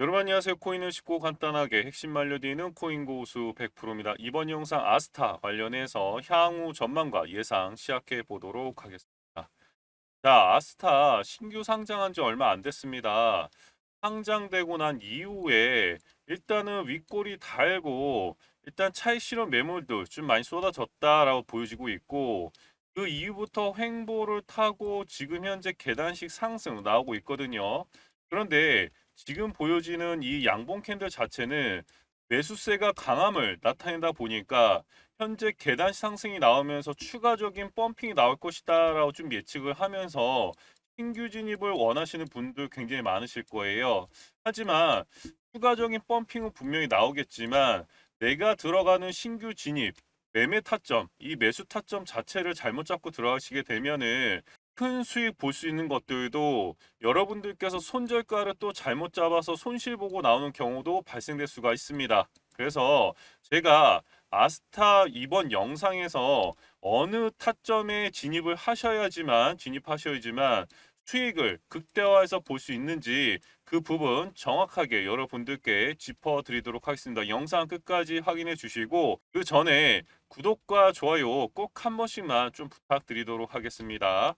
여러분 안녕하세요. 코인을 쉽고 간단하게 핵심 말려드리는 코인 고수 100%입니다. 이번 영상 아스타 관련해서 향후 전망과 예상 시작해 보도록 하겠습니다. 자, 아스타 신규 상장한 지 얼마 안 됐습니다. 상장되고 난 이후에 일단은 윗골이 달고 일단 차익 실현 매물도 좀 많이 쏟아졌다라고 보여지고 있고 그 이후부터 횡보를 타고 지금 현재 계단식 상승 나오고 있거든요. 그런데 지금 보여지는 이 양봉 캔들 자체는 매수세가 강함을 나타낸다 보니까 현재 계단 상승이 나오면서 추가적인 펌핑이 나올 것이다라고 좀 예측을 하면서 신규 진입을 원하시는 분들 굉장히 많으실 거예요. 하지만 추가적인 펌핑은 분명히 나오겠지만 내가 들어가는 신규 진입 매매 타점, 이 매수 타점 자체를 잘못 잡고 들어가시게 되면은 큰 수익 볼 수 있는 것들도 여러분들께서 손절가를 또 잘못 잡아서 손실 보고 나오는 경우도 발생될 수가 있습니다. 그래서 제가 아스타 이번 영상에서 어느 타점에 진입을 하셔야지만 진입하셔야지만 수익을 극대화해서 볼 수 있는지 그 부분 정확하게 여러분들께 짚어드리도록 하겠습니다. 영상 끝까지 확인해 주시고 그 전에 구독과 좋아요 꼭 한 번씩만 좀 부탁드리도록 하겠습니다.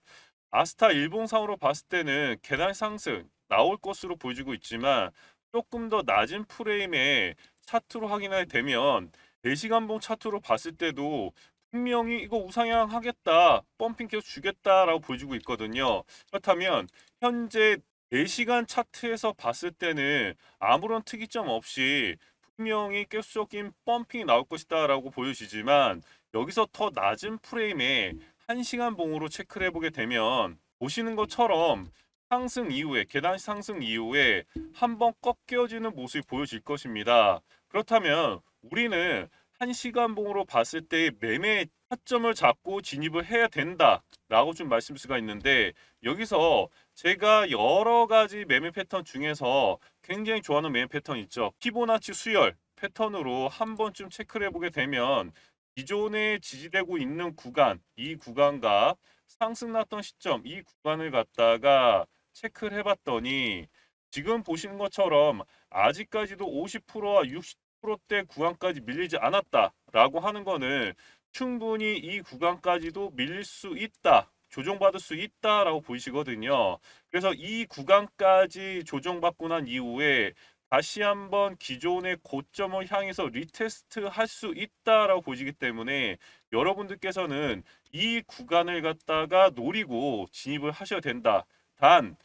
아스타 일봉상으로 봤을 때는 계단 상승 나올 것으로 보여지고 있지만 조금 더 낮은 프레임의 차트로 확인하게 되면 4시간봉 차트로 봤을 때도 분명히 이거 우상향 하겠다, 펌핑 계속 주겠다라고 보여지고 있거든요. 그렇다면 현재 4시간 차트에서 봤을 때는 아무런 특이점 없이 분명히 계속적인 펌핑이 나올 것이다 라고 보여지지만 여기서 더 낮은 프레임에 1시간 봉으로 체크를 해보게 되면 보시는 것처럼 상승 이후에 계단 상승 이후에 한번 꺾여지는 모습이 보여질 것입니다. 그렇다면 우리는 1시간 봉으로 봤을 때 매매 타점을 잡고 진입을 해야 된다 라고 좀 말씀 수가 있는데 여기서 제가 여러 가지 매매 패턴 중에서 굉장히 좋아하는 매매 패턴 있죠. 피보나치 수열 패턴으로 한 번쯤 체크를 해보게 되면 기존에 지지되고 있는 구간, 이 구간과 상승 났던 시점, 이 구간을 갖다가 체크를 해봤더니 지금 보시는 것처럼 아직까지도 50%와 60%대 구간까지 밀리지 않았다라고 하는 거는 충분히 이 구간까지도 밀릴 수 있다. 조정받을 수 있다라고 보이시거든요. 그래서 이 구간까지 조정받고 난 이후에 다시 한번 기존의 고점을 향해서 리테스트 할 수 있다라고 보시기 때문에 여러분들께서는 이 구간을 갖다가 노리고 진입을 하셔야 된다. 단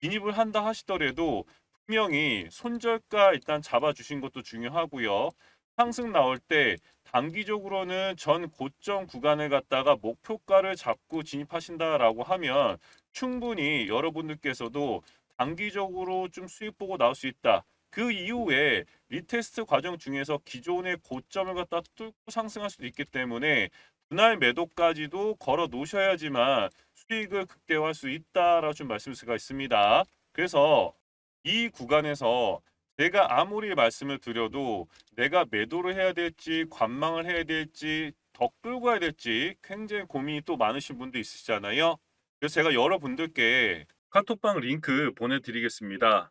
진입을 한다 하시더라도 분명히 손절가 일단 잡아주신 것도 중요하고요. 상승 나올 때 단기적으로는 전 고점 구간을 갖다가 목표가를 잡고 진입하신다라고 하면 충분히 여러분들께서도 단기적으로 좀 수익 보고 나올 수 있다. 그 이후에 리테스트 과정 중에서 기존의 고점을 갖다 뚫고 상승할 수도 있기 때문에 분할 매도까지도 걸어 놓으셔야지만 수익을 극대화할 수 있다라고 좀 말씀을 수가 있습니다. 그래서 이 구간에서 제가 아무리 말씀을 드려도 내가 매도를 해야 될지 관망을 해야 될지 더 끌고 가야 될지 굉장히 고민이 또 많으신 분도 있으시잖아요. 그래서 제가 여러분들께 카톡방 링크 보내드리겠습니다.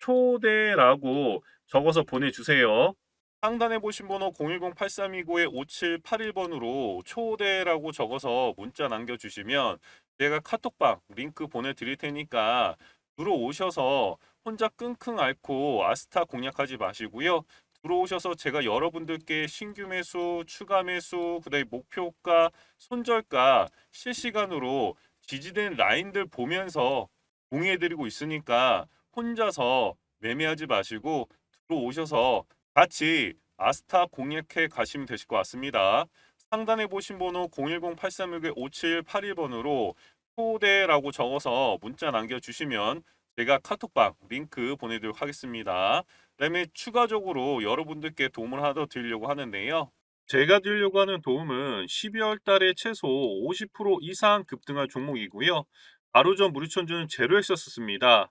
초대라고 적어서 보내주세요. 상단에 보신 번호 010-8329-5781번으로 초대라고 적어서 문자 남겨주시면 제가 카톡방 링크 보내드릴 테니까 들어오셔서 혼자 끙끙 앓고 아스타 공략하지 마시고요. 들어오셔서 제가 여러분들께 신규 매수, 추가 매수, 그다음에 목표가, 손절가 실시간으로 지지된 라인들 보면서 공유해드리고 있으니까 혼자서 매매하지 마시고 들어오셔서 같이 아스타 공략해 가시면 되실 것 같습니다. 상단에 보신 번호 010-8361-5781번으로 초대라고 적어서 문자 남겨주시면 제가 카톡방 링크 보내드리도록 하겠습니다. 그다음에 추가적으로 여러분들께 도움을 하나 더 드리려고 하는데요. 제가 드리려고 하는 도움은 12월 달에 최소 50% 이상 급등할 종목이고요. 바로 전 무료천주는 제로엑스였습니다.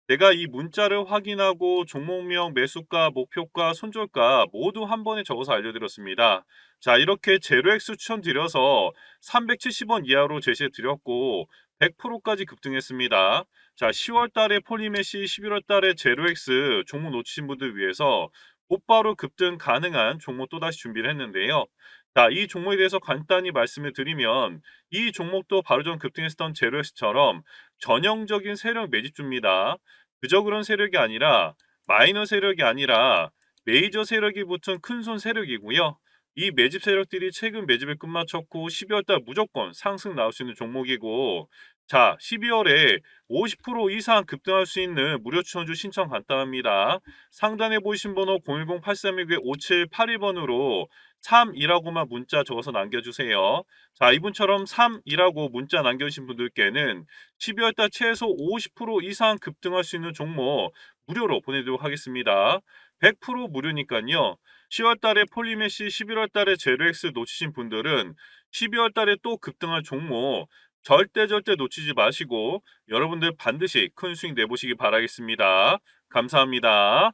내가 이 문자를 확인하고 종목명, 매수가, 목표가, 손절가 모두 한 번에 적어서 알려드렸습니다. 자, 이렇게 제로엑스 추천드려서 370원 이하로 제시해 드렸고 100%까지 급등했습니다. 자, 10월 달에 폴리메시, 11월 달에 제로엑스 종목 놓치신 분들 위해서 곧바로 급등 가능한 종목 또다시 준비를 했는데요. 자, 이 종목에 대해서 간단히 말씀을 드리면 이 종목도 바로 전 급등했었던 제로엑스처럼 전형적인 세력 매집주입니다. 그저 그런 세력이 아니라 마이너 세력이 아니라 메이저 세력이 붙은 큰손 세력이고요. 이 매집 세력들이 최근 매집에 끝마쳤고 12월 달 무조건 상승 나올 수 있는 종목이고 자, 12월에 50% 이상 급등할 수 있는 무료 추천주 신청 간단합니다. 상단에 보이신 번호 010-8361-5782번으로 3이라고만 문자 적어서 남겨주세요. 자, 이분처럼 3이라고 문자 남겨주신 분들께는 12월 달 최소 50% 이상 급등할 수 있는 종목 무료로 보내도록 하겠습니다. 100% 무료니까요. 10월 달에 폴리메시, 11월 달에 제로엑스 놓치신 분들은 12월 달에 또 급등할 종목 절대 절대 놓치지 마시고 여러분들 반드시 큰 수익 내보시기 바라겠습니다. 감사합니다.